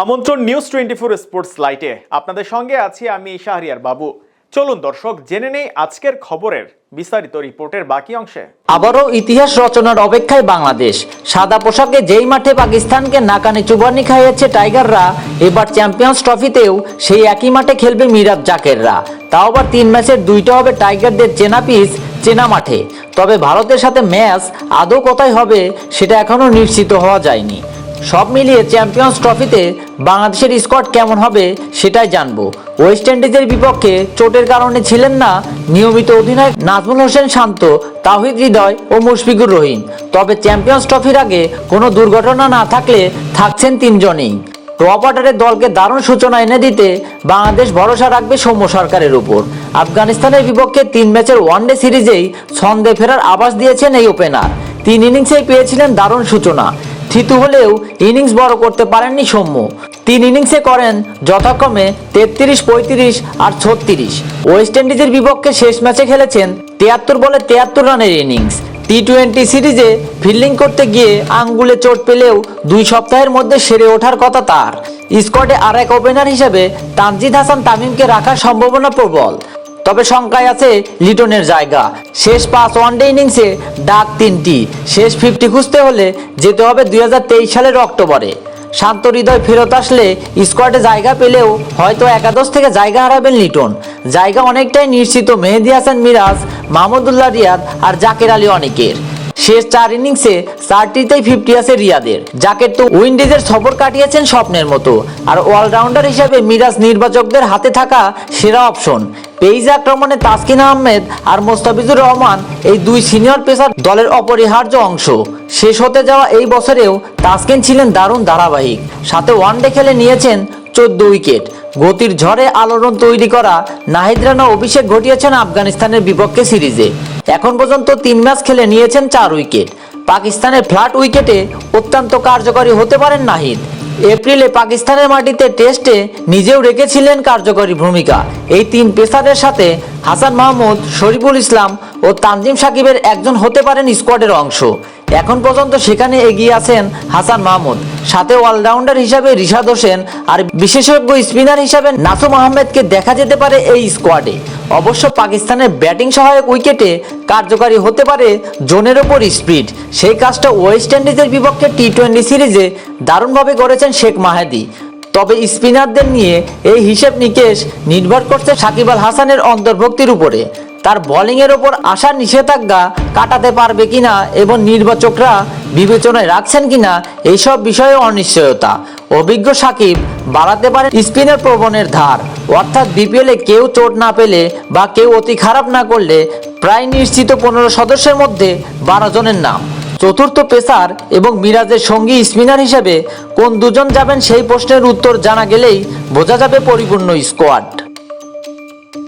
আমন্ত্রণ news twenty four sports লাইটে আপনাদের সঙ্গে আছি আমি শাহরিয়ার বাবু। চলুন দর্শক, জেনে নেই আজকের খবরের বিস্তারিত রিপোর্টের বাকি অংশে। আবারও ইতিহাস রচনার অপেক্ষায় বাংলাদেশ। সাদা পোশাকে যেই মাঠে পাকিস্তানকে নাকানি চুবানি খাইয়েছে টাইগাররা, এবার চ্যাম্পিয়ন্স ট্রফিতেও সেই একই মাঠে খেলবে মিরাজ জাকেররা। তাও আবার তিন ম্যাচের দুইটা হবে টাইগারদের চেনা পিস চেনা মাঠে। তবে ভারতের সাথে ম্যাচ আদৌ কোথায় হবে, সেটা এখনও নিশ্চিত হওয়া যায়নি। সব মিলিয়ে চ্যাম্পিয়ন্স ট্রফিতে বাংলাদেশের স্কোয়াড কেমন হবে সেটাই জানব। ওয়েস্ট ইন্ডিজের বিপক্ষে চোটের কারণে ছিলেন না নিয়মিত অধিনায়ক নাজমুল হোসেন শান্ত তাহিদ হৃদয় ও মুশফিকুর রহিম। তবে চ্যাম্পিয়ন্স ট্রফির আগে কোনো দুর্ঘটনা না থাকলে থাকছেন তিনজনেই। টপ অর্ডারের দলকে দারুণ সূচনা এনে দিতে বাংলাদেশ ভরসা রাখবে সৌম্য সরকারের উপর। আফগানিস্তানের বিপক্ষে তিন ম্যাচের ওয়ানডে সিরিজেই ছন্দে ফেরার আভাস দিয়েছেন এই ওপেনার। তিন ইনিংসেই পেয়েছিলেন দারুণ সূচনা। থিতু হলেও ইনিংস বড় করতে পারেননি সৌম্য। তিন ইনিংসে করেন যথাক্রমে তেত্রিশ, পঁয়ত্রিশ আর ছত্রিশ। ওয়েস্ট ইন্ডিজের বিপক্ষে শেষ ম্যাচে খেলেছেন তিয়াত্তর বলে তিয়াত্তর রানের ইনিংস। টি টোয়েন্টি সিরিজে ফিল্ডিং করতে গিয়ে আঙ্গুলে চোট পেলেও দুই সপ্তাহের মধ্যে সেরে ওঠার কথা তার। স্কোয়াডে আর এক ওপেনার হিসেবে তানজিদ হাসান তামিমকে রাখার সম্ভাবনা প্রবল। তবে শঙ্কায় আছে লিটনের জায়গা। শেষ পাঁচ ওয়ানডে ইনিংসে ডাক তিনটি। শেষ ফিফটি খুঁজতে হলে যেতে হবে দু হাজার তেইশ সালের অক্টোবরে। শান্ত হৃদয় ফেরত আসলে স্কোয়াডে জায়গা পেলেও হয়তো একাদশ থেকে জায়গা হারাবেন লিটন। জায়গা অনেকটাই নিশ্চিত মেহেদি হাসান মিরাজ, মাহমুদুল্লাহ রিয়াদ আর জাকের আলী অনেকের। শেষ চার ইনিংসে চারটিতেই ফিফটি আছে রিয়াদের। জাকের তো উইন্ডিজের সফর কাটিয়েছেন স্বপ্নের মতো। আর অলরাউন্ডার হিসেবে মিরাজ নির্বাচকদের হাতে থাকা সেরা অপশন। পেইজ আক্রমণে তাসকিন আহমেদ আর মোস্তাফিজুর রহমান এই দুই সিনিয়র পেসার দলের অপরিহার্য অংশ। শেষ হতে যাওয়া এই বছরেও তাসকিন ছিলেন দারুণ ধারাবাহিক। সাথে ওয়ানডে খেলে নিয়েছেন চোদ্দ উইকেট। গতির ঝড়ে আলোড়ন তৈরি করা নাহিদ রানা অভিষেক ঘটিয়েছেন আফগানিস্তানের বিপক্ষে সিরিজে। এখন পর্যন্ত তিন ম্যাচ খেলে নিয়েছেন চার উইকেট। পাকিস্তানের ফ্ল্যাট উইকেটে অত্যন্ত কার্যকরী হতে পারেন নাহিদ। এপ্রিলে পাকিস্তানের মাটিতে টেস্টে নিজেও রেখেছিলেন কার্যকরী ভূমিকা। এই তিন পেসারের সাথে হাসান মাহমুদ, শরীফুল ইসলাম ও তানজিম সাকিবের একজন হতে পারেন স্কোয়াডের অংশ। এখন পর্যন্ত সেখানে এগিয়ে আছেন হাসান মাহমুদ। সাথে অলরাউন্ডার হিসাবে রিশাদ হোসেন আর বিশেষজ্ঞ স্পিনার হিসাবে নাসুম আহমেদকে দেখা যেতে পারে এই স্কোয়াডে। অবশ্য পাকিস্তানের ব্যাটিং সহায়ক উইকেটে কার্যকারী হতে পারে জোনের ওপর স্পিড। সেই কাজটা ওয়েস্ট ইন্ডিজের বিপক্ষে টি টোয়েন্টি সিরিজে দারুণভাবে করেছেন শেখ মাহেদি। তবে স্পিনারদের নিয়ে এই হিসেব নিকেশ নির্ভর করছে সাকিব আল হাসানের অন্তর্ভুক্তির উপরে। তার বোলিংয়ের ওপর আসার নিষেধাজ্ঞা কাটাতে পারবে কিনা এবং নির্বাচকরা বিবেচনায় রাখছেন কিনা, এইসব বিষয়ে অনিশ্চয়তা। অভিজ্ঞ সাকিব বাড়াতে পারে স্পিনের প্রবণের ধার। অর্থাৎ বিপিএলে কেউ চোট না পেলে বা কেউ অতি খারাপ না করলে প্রায় নিশ্চিত পনেরো সদস্যের মধ্যে বারো জনের নাম। চতুর্থ পেসার এবং মিরাজের সঙ্গী স্পিনার হিসেবে কোন দুজন যাবেন সেই প্রশ্নের উত্তর জানা গেলেই বোঝা যাবে পরিপূর্ণ স্কোয়াড।